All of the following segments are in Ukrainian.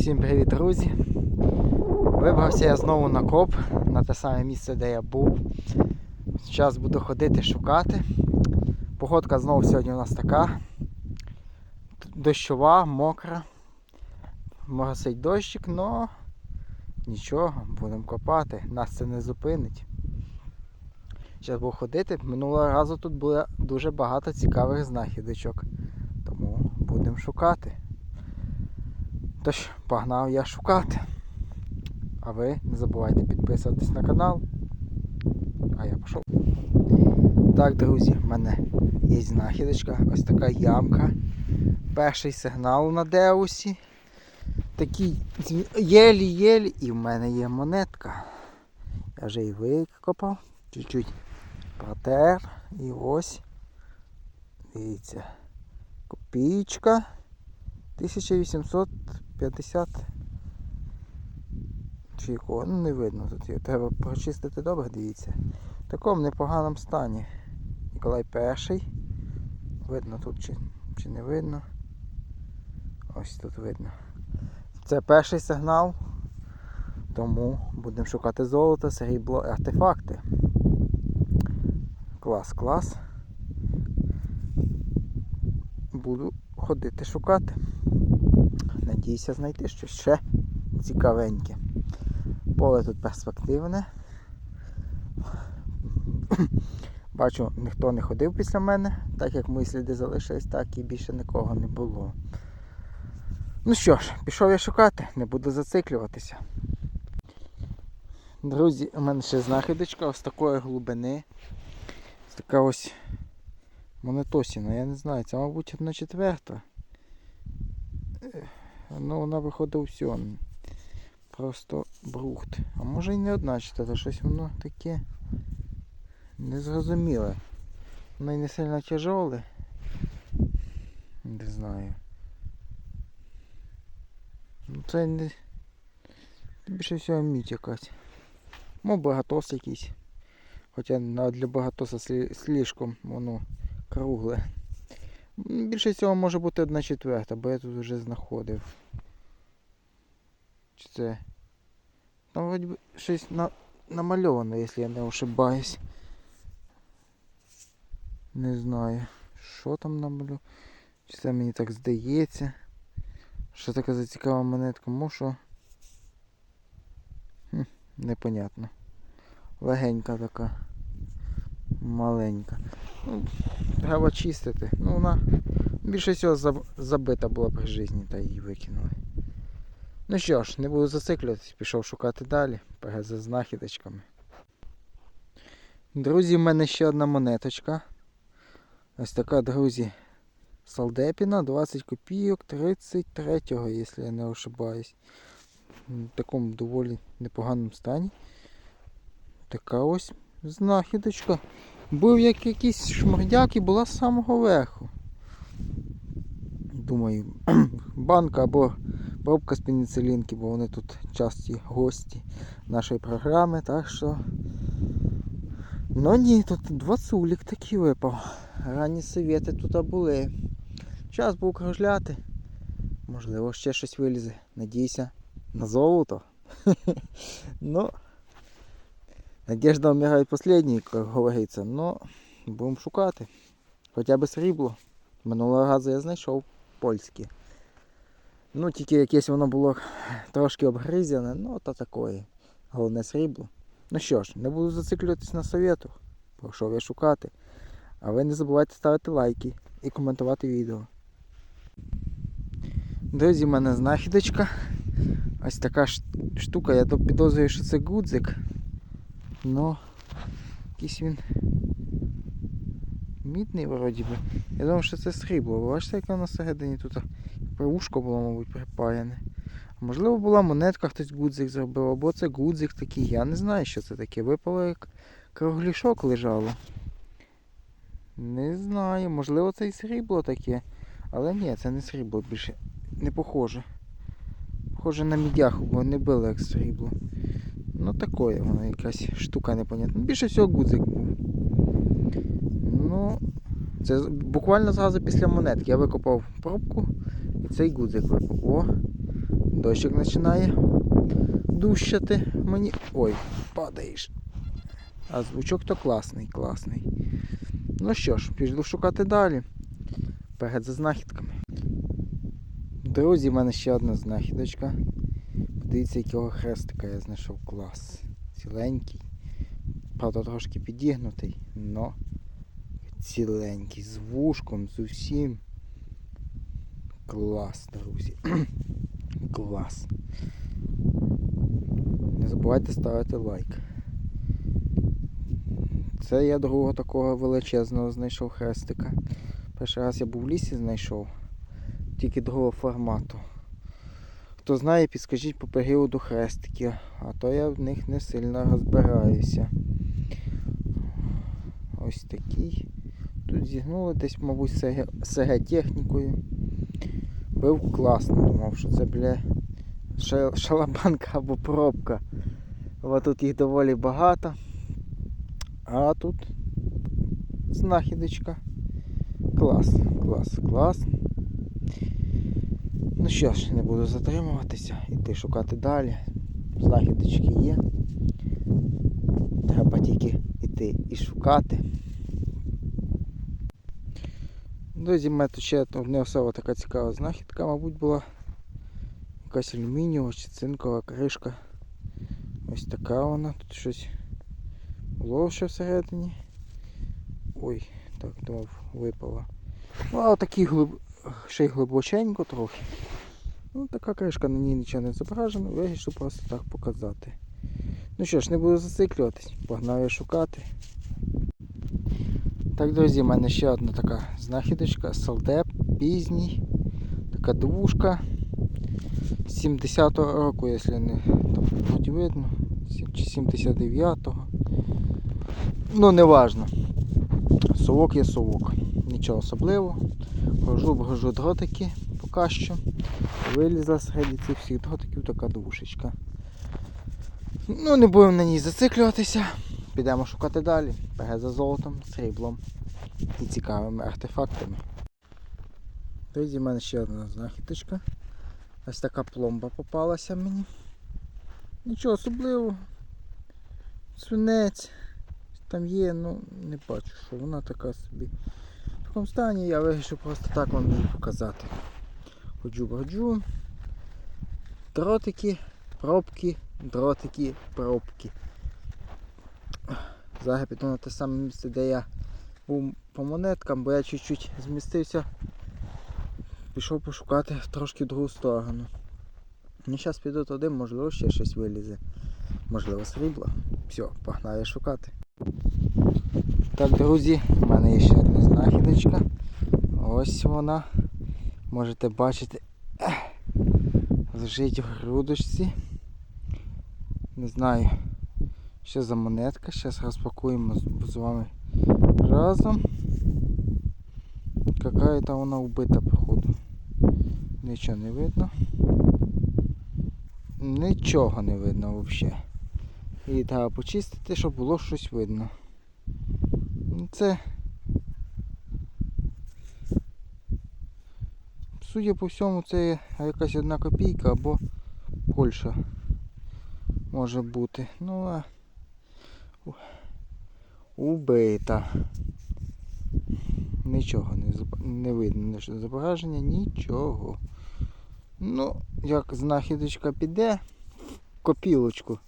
Всім привіт, друзі! Вибрався я знову на коп, на те саме місце, де я був. Зараз буду ходити шукати. Погодка знову сьогодні у нас така. Дощова, мокра. Моросить дощик, але нічого, будемо копати, нас це не зупинить. Зараз буду ходити. Минулого разу тут було дуже багато цікавих знахідочок. Тому будемо шукати. Тож, погнав я шукати. А ви не забувайте підписуватись на канал. А я пішов. Так, друзі, в мене є знахідочка, ось така ямка. Перший сигнал на Деусі. Такий єлі-єлі і в мене є монетка. Я вже її викопав, чуть-чуть протер і ось. Дивіться, копійка 1800. 50 чи якого? ну не видно тут його. Треба прочистити добре, дивіться. В такому непоганому стані. Ніколай перший. Видно тут чи чи не видно. Ось тут видно. Це перший сигнал, тому будемо шукати золото, срібло, артефакти. Клас, клас. Буду ходити шукати. Надіюся знайти щось ще цікавеньке. Поле тут перспективне. Бачу, ніхто не ходив після мене, так як мої сліди залишились, так і більше нікого не було. Ну що ж, пішов я шукати, не буду зациклюватися. Друзі, у мене ще знахідочка ось такої глибини. Ось така ось монетосіна, я не знаю, це мабуть одна четверта. Ну вона виходить всьон. Просто брухт. А може і не одна четверта, щось воно таке незрозуміле. Воно і не сильно тяжоле. Не знаю. Ну це не... Більше всього мідь якась. Мов багатос якийсь. Хоча на- для багатоса слишком воно кругле. Більше всього може бути одна четверта, бо я тут вже знаходив. Чи це. Там вроді би щось на... намальовано, якщо я не ошибаюсь. Не знаю, що там намальовано. Чи це мені так здається. Що така за цікава монетка, може. Хм, непонятно. Легенька така. Маленька. Ну, треба чистити. Ну вона більше всього заб- забита була при житті та її викинули. Ну що ж, не буду зациклюватись, пішов шукати далі, перед за знахідочками. Друзі, в мене ще одна монеточка. Ось така, друзі, Салдепіна, 20 копійок 33-го, якщо я не ошибаюсь. В такому доволі непоганому стані. Така ось знахідочка. Був як якийсь шмурдяк і була з самого верху. Думаю, банка або пробка з пеніцилінки, бо вони тут часті гості нашої програми, так що. Ну ні, тут два цулік такі випав. Ранні совєти тут були. Час був кружляти. Можливо, ще щось вилізе. Надійся на золото. ну, надежда вмирає последній, як говориться. Ну, будемо шукати. Хоча б срібло. Минулого разу я знайшов польське. Ну, тільки якесь воно було трошки обгризяне, ну то такое. Головне срібло. Ну що ж, не буду зациклюватись на совєту. Пішов я шукати. А ви не забувайте ставити лайки і коментувати відео. Друзі, в мене знахідочка. Ось така штука, я то підозрюю, що це гудзик. Но якийсь він мідний вроді би. Я думав, що це срібло. Бачите, яке воно всередині тут ушко було, мабуть, припаяне. Можливо, була монетка, хтось гудзик зробив, або це гудзик такий. Я не знаю, що це таке. Випало як кругляшок лежало. Не знаю, можливо це і срібло таке. Але ні, це не срібло більше. Не похоже. Похоже на мідяху, бо не било як срібло. Ну такое воно якась штука непонятна. Більше всього гудзик був. Ну, це буквально зразу після монетки. Я викопав пробку і цей гудзик випав. О, Дощик починає дущати мені. Ой, падаєш. А звучок то класний, класний. Ну що ж, пішлю шукати далі. Перед за знахідками. Друзі, в мене ще одна знахідочка. Подивіться, якого хрестика я знайшов клас. Ціленький. Правда, трошки підігнутий, но ціленький, з вушком, з усім. Клас, друзі. Клас. Не забувайте ставити лайк. Це я другого такого величезного знайшов хрестика. Перший раз я був в лісі знайшов, тільки другого формату. Хто знає, підскажіть по періоду хрестиків, а то я в них не сильно розбираюся. Ось такий. Зігнули десь, мабуть, СГ технікою. Бив класно, думав, що це, бля, шалабанка або пробка. Бо тут їх доволі багато. А тут знахідочка. Клас, клас, клас. Ну що ж, не буду затримуватися, йти шукати далі. Знахідочки є. Треба тільки йти і шукати. Друзі, в мене ще не особа така цікава знахідка, мабуть, була якась алюмінієва чи цинкова кришка. Ось така вона, тут щось було ще всередині. Ой, так думав, випала. Ну, а такий глиб... ще й глибоченько трохи. Ну, така кришка на ній нічого не зображено, вирішив просто так показати. Ну що ж, не буду зациклюватись, погнав я шукати. Так, друзі, в мене ще одна така знахідочка, салдеп пізній, така двушка 70-го року, якщо не там вроді видно, чи 79-го. Ну, не важно. Совок є совок. Нічого особливого. Хожу, вгожу дротики поки що. Вилізла серед цих всіх дротиків така двушечка. Ну, не будемо на ній зациклюватися. Підемо шукати далі. Перед за золотом, сріблом і цікавими артефактами. Друзі, в мене ще одна знахідочка. Ось така пломба попалася мені. Нічого особливого. Свинець. Там є, ну не бачу, що вона така собі. В такому стані я вирішив просто так вам її показати. Ходжу, ходжу. Дротики, пробки, дротики, пробки. Зараз піду на те саме місце, де я був по монеткам, бо я чуть-чуть змістився. Пішов пошукати трошки другу сторону. Ну, зараз піду туди, можливо, ще щось вилізе. Можливо, срібло. Все, погнали шукати. Так, друзі, в мене є ще одна знахідочка. Ось вона. Можете бачити. Лежить в грудочці. Не знаю, що за монетка. Зараз розпакуємо з, вами разом. Какая-то вона вбита, походу. Нічого не видно. Нічого не видно взагалі. Її треба почистити, щоб було щось видно. Це. Судя по всьому, це якась одна копійка або Польща може бути. Ну а убита. Нічого не, не видно що зображення, нічого. Ну, як знахідочка піде, копілочку.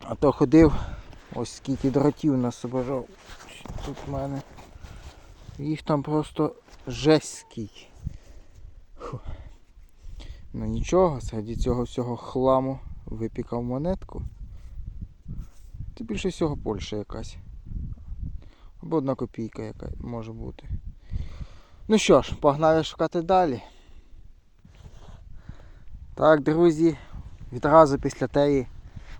А то ходив, ось скільки дротів насобирав тут в мене. Їх там просто жесть. Ну нічого, серед цього всього хламу випікав монетку. Це більше всього Польща якась. Або одна копійка яка може бути. Ну що ж, погнали шукати далі. Так, друзі, відразу після теї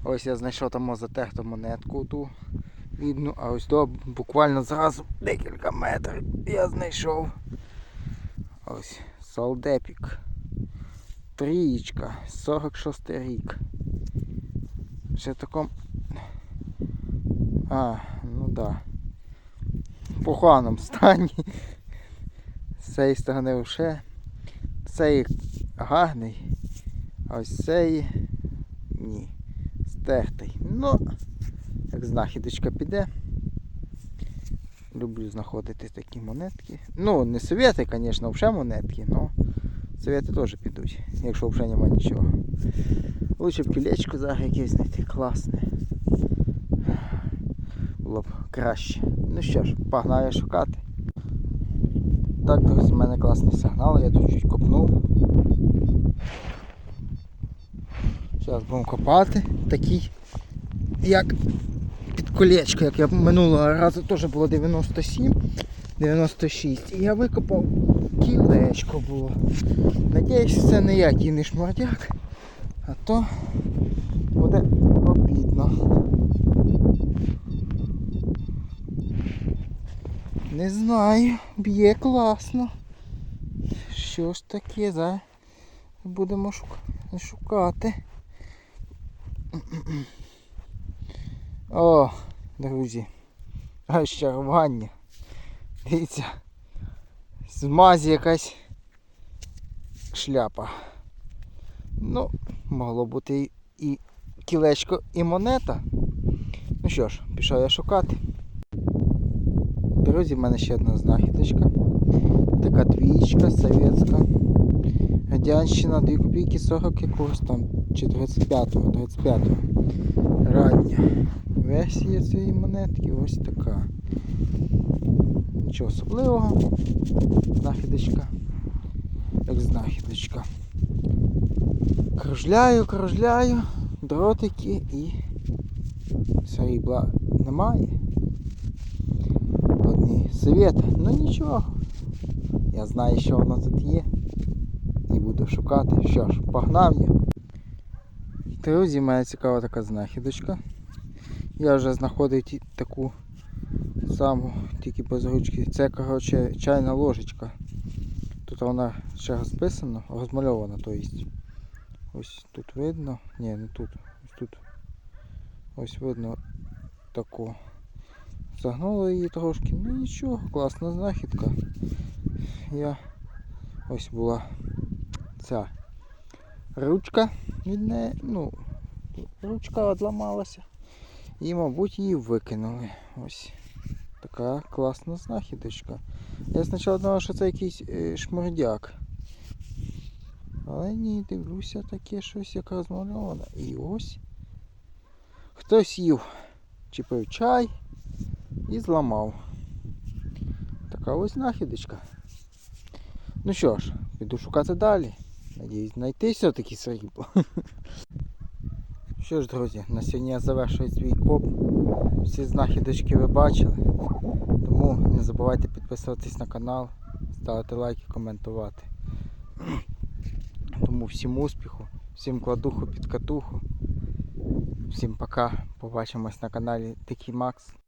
ось я знайшов там затерту монетку ту бідну, а ось то буквально зразу декілька метрів я знайшов. Ось солдепік. Трієчка, 46 рік. Ще в такому. А, ну да. В поганому стані. З цієї сторони вже. Цієї гарний. А ось цей ні. Стертий. Ну, як знахідочка піде. Люблю знаходити такі монетки. Ну, не совєти, звісно, взагалі монетки, але совєти теж підуть, якщо вже немає нічого. Лучше б кілечко зараз якесь знайти класне. Було б краще. Ну що ж, погнали шукати. Так, друзі, в мене класний сигнал, я тут чуть копнув. Зараз будемо копати. Такий, як під колечко, як я минулого разу теж було 97, 96. І я викопав кілечко було. Надіюсь, це ніякий не шмардяк, а то буде обідно. Не знаю, б'є класно. Що ж таке, за? Будемо шукати. О, друзі. Розчарування. Дивіться. З мазі якась шляпа. Ну, могло бути і кілечко, і монета. Ну що ж, пішов я шукати. Друзі, в мене ще одна знахідочка. Така двічка совєтська. Радянщина 2 копійки 40 якогось там. Чи 35-го, 35-го. Рання. Версія цієї монетки ось така. Нічого особливого. Знахідочка. Як знахідочка. Кружляю, кружляю, дротики і срібла немає. Одні совєти. Ну нічого. Я знаю, що воно тут є. І буду шукати. Що ж, погнав я. Друзі, мене цікава така знахідочка. Я вже знаходив таку саму, тільки без ручки. Це, коротше, чайна ложечка. Тут вона ще розписана, розмальована, то. Ось тут видно. Ні, не тут. Ось тут. Ось видно таку. Загнуло її трошки. Ну нічого, класна знахідка. Я ось була ця ручка від неї, ну, ручка одламалася. І, мабуть, її викинули. Ось така класна знахідочка. Я спочатку думав, що це якийсь е, шмурдяк. Але ні, дивлюся, таке щось як розмальоване. І ось хтось їв, чи пив чай і зламав. Така ось знахідочка. Ну що ж, піду шукати далі. Надіюсь, знайти все-таки срібло. Що ж, друзі, на сьогодні я завершую свій коп. Всі знахідочки ви бачили. Тому не забувайте підписуватись на канал, ставити лайки, коментувати. Тому всім успіху, всім кладуху під катуху. Всім пока. Побачимось на каналі Дикий Макс.